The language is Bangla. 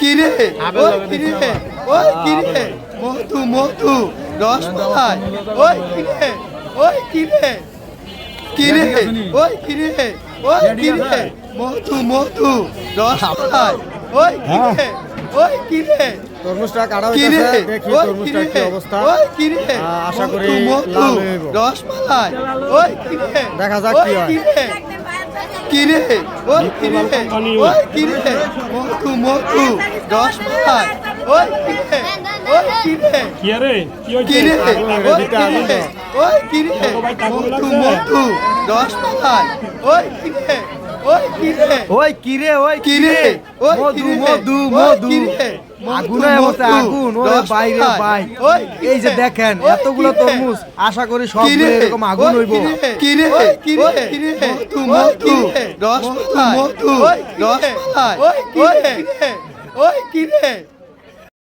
কিরে? ওই কিরে? ওই কিরে? মধু মধু রসমালাই। ওই কিরে? ওই কিরে? কিরে? ওই কিরে? ওই কিরে? মধু মধু রসমালাই। ওই কিরে? ওই কিরে? তরমুজটা কাটা হইতেছে দেখি কিরে? কি অবস্থা। ওই কিরে? আহ, আশা করি লাল হইব। রসমালাই। ওই কিরে? দেখা যাক কি হয়। কিরে? কিরে? ওই কিরে? ওই কিরে? মধু মধু রসমালাই ওই কিরে ওই কিরে কি রে? কি হয়েছে? কিরে ওই কিরে ওই কিরে ভাই, মধু। মধু রসমালাই ওই ওই কিরে ওই কিরে ওই কিরে ওই মধু মধু মধু আগুন বাইরে ভাই এই যে দেখেন এতগুলো তরমুজ আশা করি সব এরকম আগুন হইব কিরে কিরে কিরে মধু মধু মধু রসমালাই ওই কিরে ওই কিরে